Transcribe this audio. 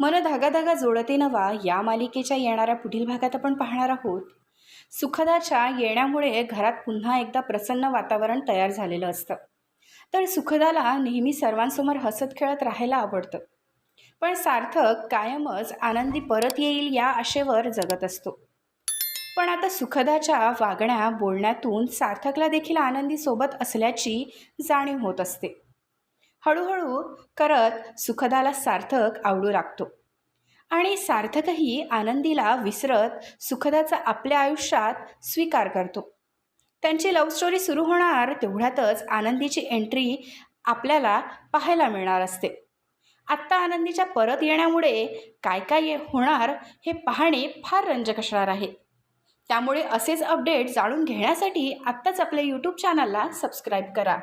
मन धागा धागा जोडते नवा या मालिकेच्या येणाऱ्या पुढील भागात आपण पाहणार आहोत. सुखदाच्या येण्यामुळे घरात पुन्हा एकदा प्रसन्न वातावरण तयार झालेलं असतं. तर सुखदाला नेहमी सर्वांसमोर हसत खेळत राहायला आवडतं. पण सार्थक कायमच आनंदी परत येईल या आशेवर जगत असतो. पण आता सुखदाच्या वागण्या बोलण्यातून सार्थकला देखील आनंदी सोबत असल्याची जाणीव होत असते. हळूहळू करत सुखदाला सार्थक आवडू लागतो. आणि सार्थकही आनंदीला विसरत सुखदाचा आपल्या आयुष्यात स्वीकार करतो. त्यांची लव्ह स्टोरी सुरू होणार तेवढ्यातच आनंदीची एंट्री आपल्याला पाहायला मिळणार असते. आत्ता आनंदीच्या परत येण्यामुळे काय काय ये- होणार हे पाहणे फार रंजक असणार आहे. त्यामुळे असेच अपडेट जाणून घेण्यासाठी आत्ताच आपल्या यूट्यूब चॅनलला सबस्क्राईब करा.